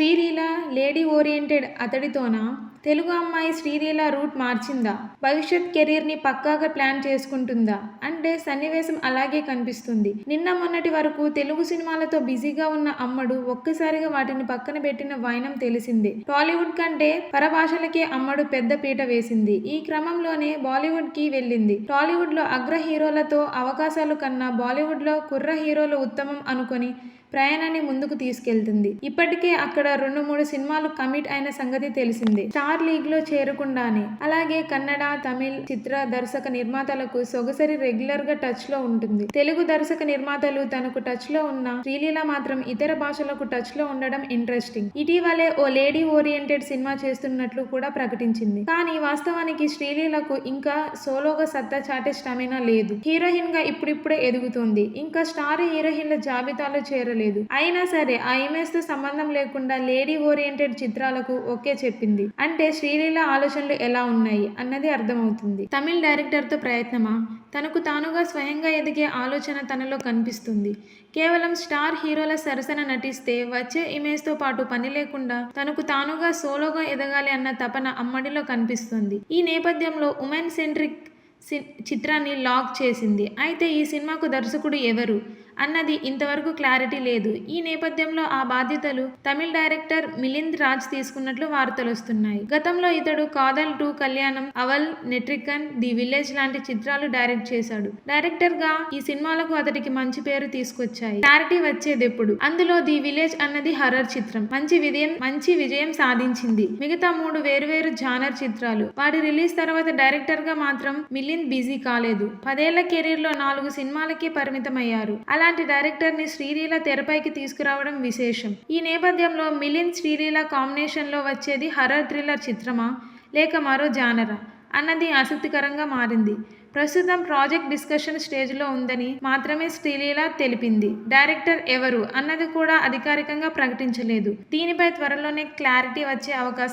Sreeleela lady oriented అతడితోనా? తెలుగు అమ్మాయి Sreeleela route మార్చిందా? భవిష్యత్ కెరీర్ని పక్కాగా ప్లాన్ చేసుకుంటుందా? అంటే సన్నివేశం అలాగే కనిపిస్తుంది. నిన్న మొన్నటి వరకు తెలుగు సినిమాలతో బిజీగా ఉన్న అమ్మడు ఒక్కసారిగా వాటిని పక్కన పెట్టిన వైనం తెలిసిందే. టాలీవుడ్ కంటే పరభాషలకే అమ్మడు పెద్ద పీట వేసింది. ఈ క్రమంలోనే బాలీవుడ్కి వెళ్ళింది. టాలీవుడ్లో అగ్ర హీరోలతో అవకాశాలు కన్నా బాలీవుడ్లో కుర్ర హీరోలు ఉత్తమం అనుకొని ప్రయాణాన్ని ముందుకు తీసుకెళ్తుంది. ఇప్పటికే అక్కడ రెండు మూడు సినిమాలు కమిట్ అయిన సంగతి తెలిసిందే. స్టార్ లీగ్లో చేరకుండానే. అలాగే కన్నడ తమిళ్ చిత్ర దర్శక నిర్మాతలకు సొగసరి రెగ్యులర్గా టచ్లో ఉంటుంది. తెలుగు దర్శక నిర్మాతలు తనకు టచ్లో ఉన్న శ్రీలీల మాత్రం ఇతర భాషలకు టచ్లో ఉండడం ఇంట్రెస్టింగ్. ఇటీవలే ఓ లేడీ ఓరియంటెడ్ సినిమా చేస్తున్నట్లు కూడా ప్రకటించింది. కానీ వాస్తవానికి శ్రీలీలకు ఇంకా సోలోగా సత్తా చాటే స్టామినా లేదు. హీరోయిన్గా ఇప్పుడిప్పుడే ఎదుగుతోంది. ఇంకా స్టార్ హీరోయిన్ల జాబితాలో చేరలేదు. అయినా సరే ఆ ఇమేజ్తో సంబంధం లేకుండా లేడీ ఓరియంటెడ్ చిత్రాలకు ఓకే చెప్పింది. అంటే శ్రీలీల ఆలోచనలు ఎలా ఉన్నాయి అన్నది అర్థమవుతుంది. తమిళ్ డైరెక్టర్తో ప్రయత్నమా? తనకు తానుగా స్వయంగా ఎదిగే ఆలోచన తనలో కనిపిస్తుంది. కేవలం స్టార్ హీరోల సరసన నటిస్తే వచ్చే ఇమేజ్తో పాటు పని లేకుండా తనకు తానుగా సోలోగా ఎదగాలి అన్న తపన అమ్మడిలో కనిపిస్తుంది. ఈ నేపథ్యంలో ఉమెన్ సెంట్రిక్ సి- చిత్రాన్ని లాక్ చేసింది. అయితే ఈ సినిమాకు దర్శకుడు ఎవరు? అన్నది ఇంతవరకు క్లారిటీ లేదు. ఈ నేపథ్యంలో ఆ బాధ్యతలు తమిళ డైరెక్టర్ మిలింద్ రాజ్ తీసుకున్నట్లు వార్తలు వస్తున్నాయి. గతంలో ఇతడు కాదల్ టూ కళ్యాణం అవల్ నెట్రికన్ ది విలేజ్ లాంటి చిత్రాలు డైరెక్ట్ చేశాడు. డైరెక్టర్గా ఈ సినిమాలకు అతడికి మంచి పేరు తీసుకొచ్చాయి. క్లారిటీ వచ్చేది ఎప్పుడు అందులో ది విలేజ్ అన్నది హర్రర్ చిత్రం. మంచి విజయం మంచి విజయం సాధించింది. మిగతా మూడు వేరువేరు జానర్ చిత్రాలు. వాటి రిలీజ్ తర్వాత డైరెక్టర్గా మాత్రం మిలింద్ బిజీ కాలేదు. పదేళ్ళ కెరీర్లో నాలుగు సినిమాలకే పరిమితమయ్యారు. అలాంటి డైరెక్టర్ని శ్రీలీల తెరపైకి తీసుకురావడం విశేషం. ఈ నేపథ్యంలో మిలిన్ శ్రీలీల కాంబినేషన్లో వచ్చేది హర్రర్ థ్రిల్లర్ చిత్రమా? లేక మరో జానరా? అన్నది ఆసక్తికరంగా మారింది. ప్రస్తుతం ప్రాజెక్ట్ డిస్కషన్ స్టేజ్లో ఉందని మాత్రమే శ్రీలీల తెలిపింది. డైరెక్టర్ ఎవరు? అన్నది కూడా అధికారికంగా ప్రకటించలేదు. దీనిపై త్వరలోనే క్లారిటీ వచ్చే అవకాశం